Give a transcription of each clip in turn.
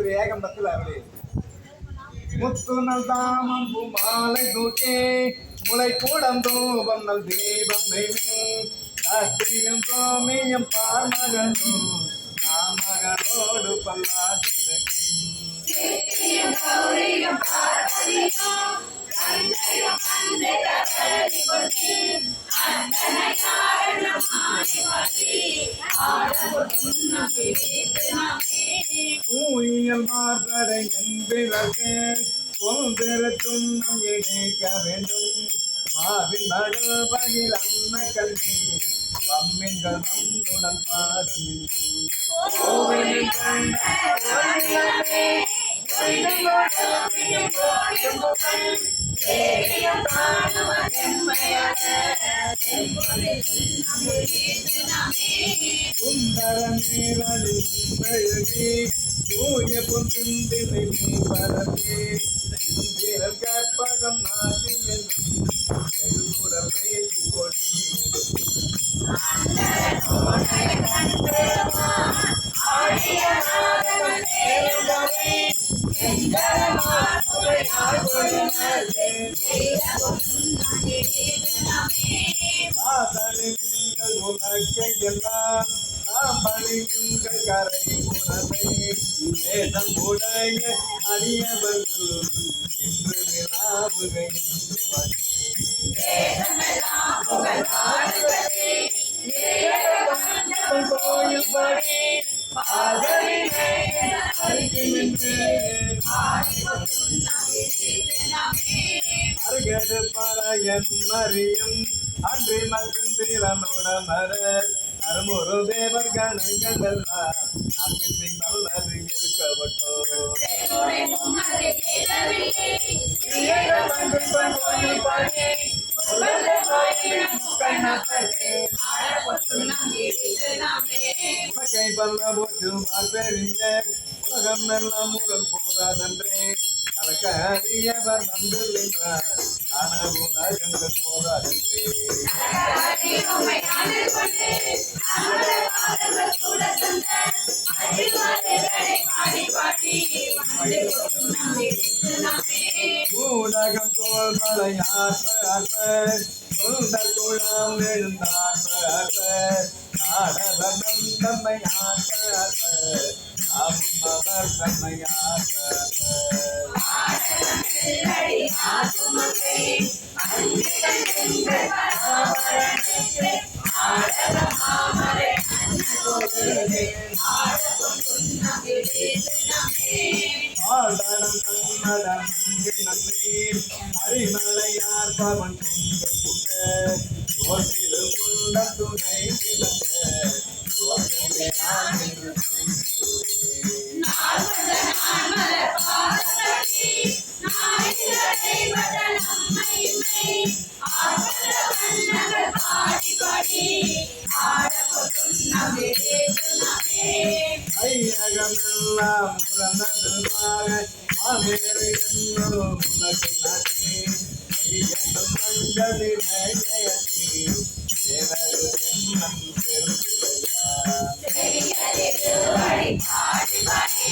திரு ஏகம்பத்தில் அவளே முத்துனல் தாமம் பூமாலை தூக்கே முளை கூடம் தூபம் நல் தீபம் மெய்மே. காத்தியும் சோமியம் பார்மகனும் நாமகனோடு பல்லாதிரக்கி. சித்தியும் கௌரியும் ஊயல் மார்படை என்பிறகு பொந்திர நம் இணைக்க வேண்டும். மாவின் அன்ன கல்வி பம்மின்கள் கோவிலில் கண்ட கோவிலமே கோவிலும் கோவிலும் புகழ் தேவியும் காணுவ செம்மையான செம்பொழில் சின்னம் பிடித்து நமே சுந்தர நீரலில் மெழுகி தூய பொந்தினை பரப்பி இந்திரல் கற்பகம் நாட்டி என்றும் எழுபுறல் மேல் கொடி காதலிங்கள் உனக்கை எல்லாம் காம்பளி நீங்கள் கரை உணவை வேதம் உடைய அடியவர்கள் அன்றி மற்றும் திறனோட மர கருமுரு தேவர் கணங்கள் எல்லாம் நம்மின் பின் நல்லது எடுக்கப்பட்டோம். உலகம் எல்லாம் முரல் போதாதன்றே. கலக்க அறியவர் வந்து அகன்று காண உலகங்கள் போதாதன்றே ஊடகம் தோள்களை ஆற்ப ஆற்ப சொந்த குழாம் எழுந்தார் ஆற்ப நாடகம் தம்மை ஆற்ப ஆற்ப நாமும் அவர் அரிமலையார் பவன் கொண்டு துணை கிளங்க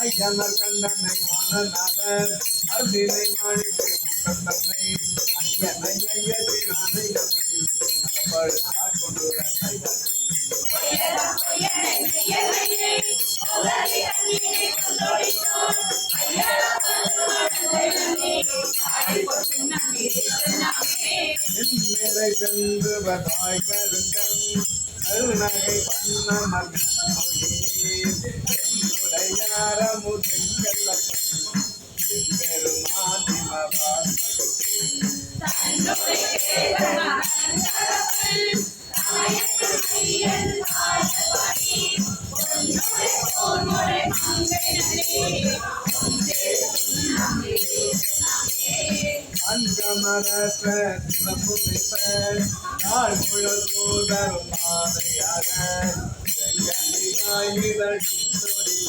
ஐயனர் கண்ணனை மானநாதன் அர்தினை மாணிக்கை கூட்டம் தன்னை ஐயனை ஐயதி நானை கருணகை பண்ண மகிழ்ச்சியுடையார முதுங்கல்லப்பன் பெருமானிமவான் சிவப்புமிப்ப நாள் முழுதூதரும் மாதையாக செங்கனிவாயிரடும் தொடிய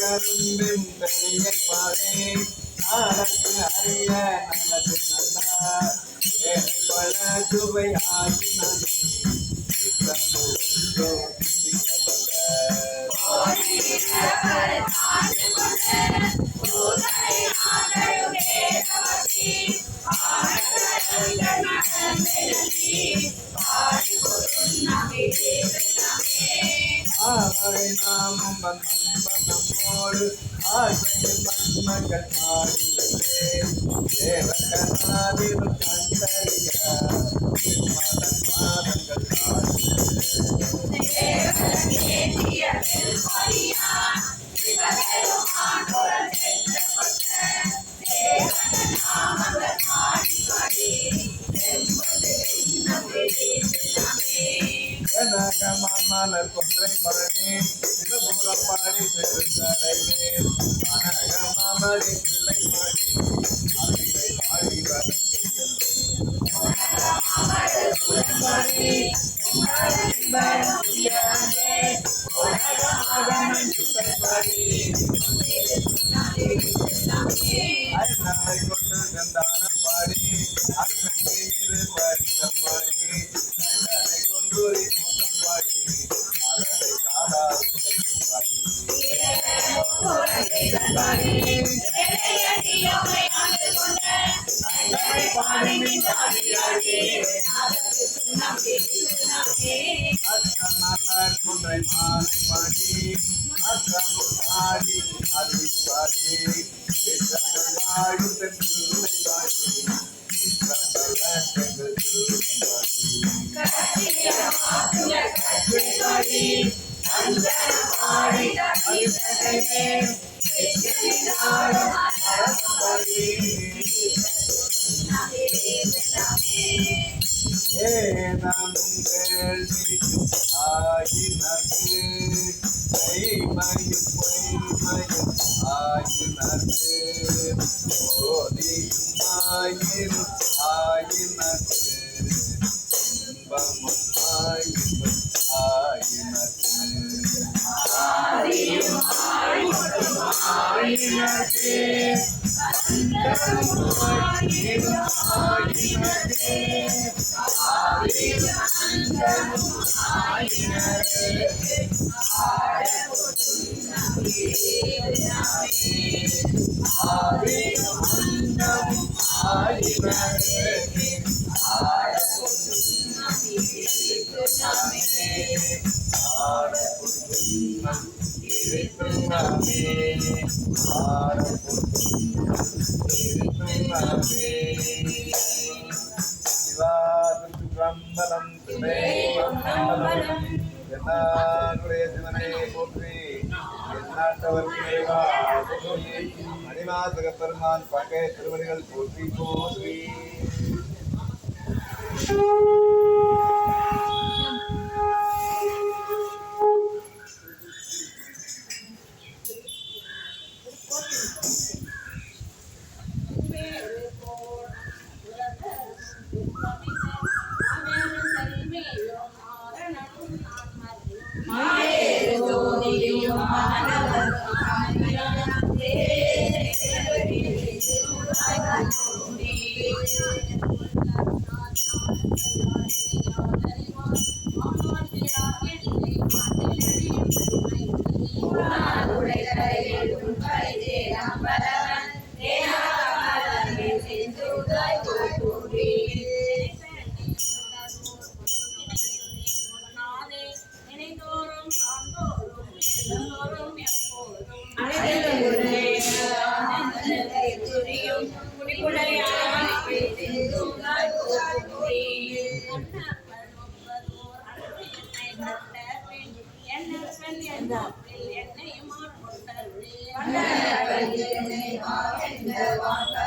கரும்பின் பெரிய பாதை நாடக்கு அறிய நல்லது நல்ல ஏழை சுவை ஆகி மண்மகள் மலர் கொன்றை பழனி சிவபுரம் பாடி பெருந்தரைவே மனகமாமரி பிள்ளை பாடி அகிலை பாடி அண்ணனை Amen. கேள்வி ஆயினர்க்கு மெய்மையும் பொய்மையும் ஆயினர்க்கு ஓதியும் ஆயின் ஆயினர்க்கு இன்பமும் ஆயினும் ஆயினர்க்கு பெருமான் பங்கைய திருவடிகள் போற்றி போற்றி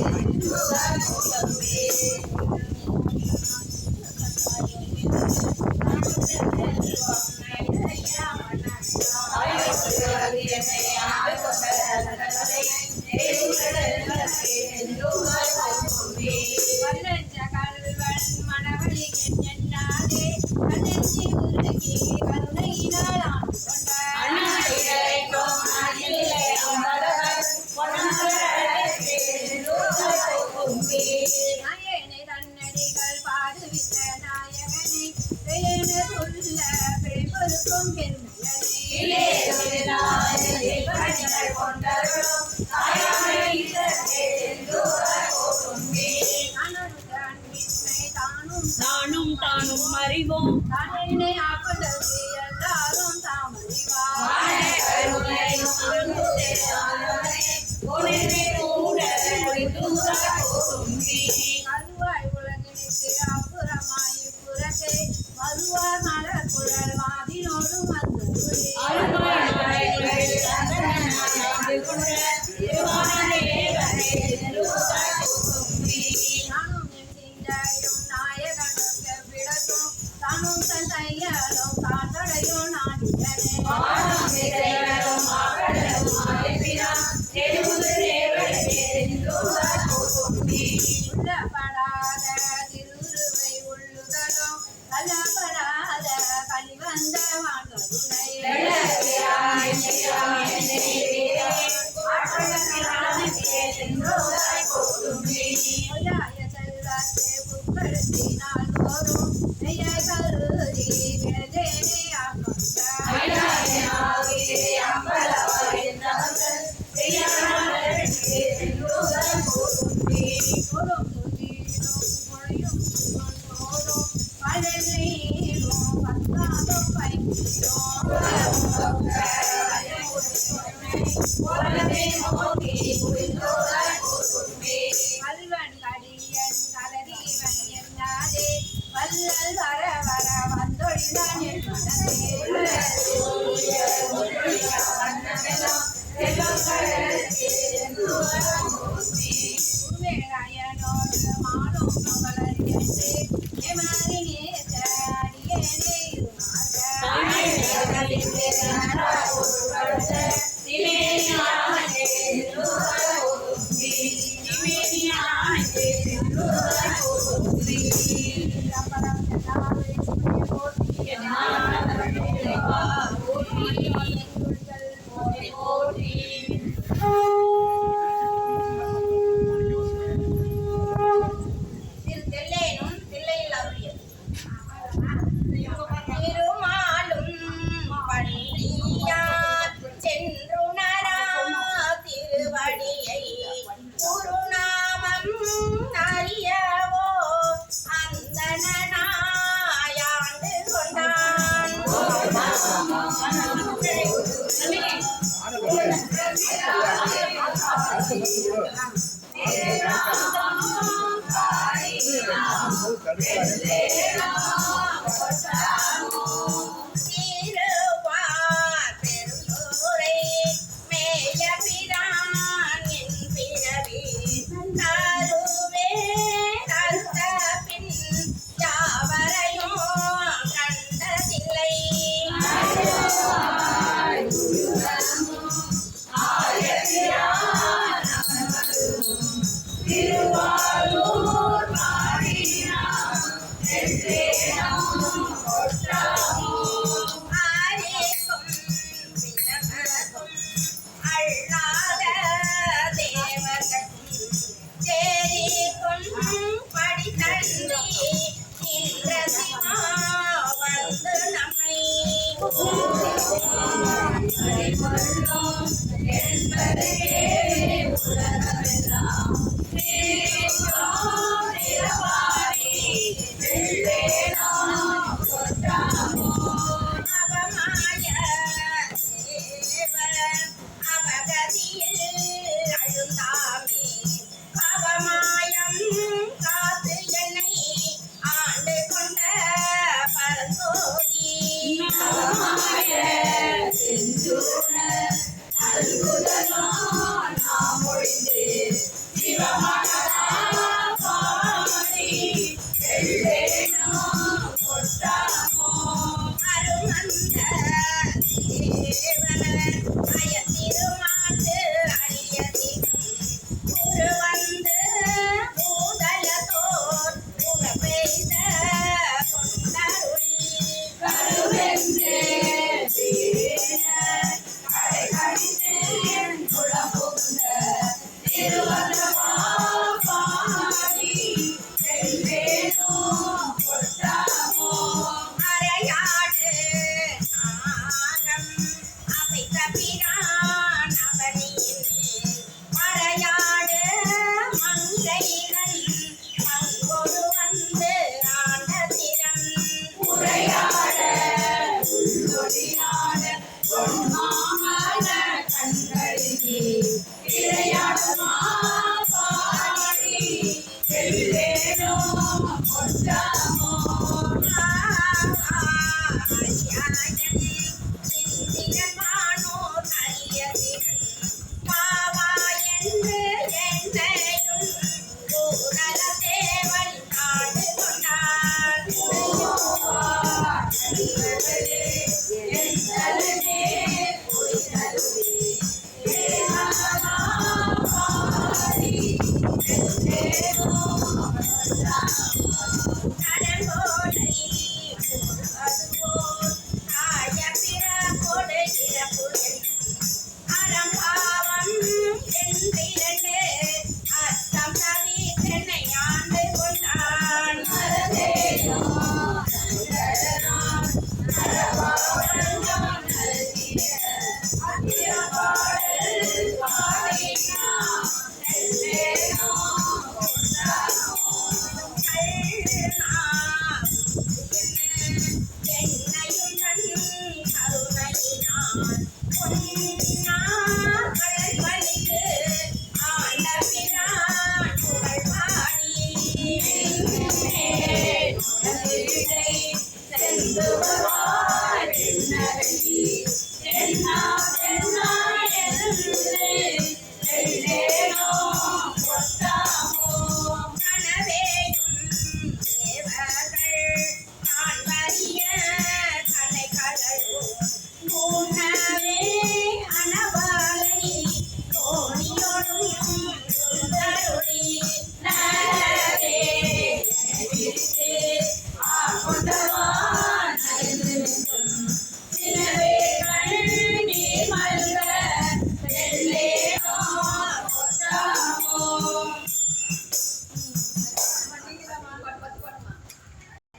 Bye. தானும் நானும் தானும் அறிவோம். தானே Yeah, I. என்பதே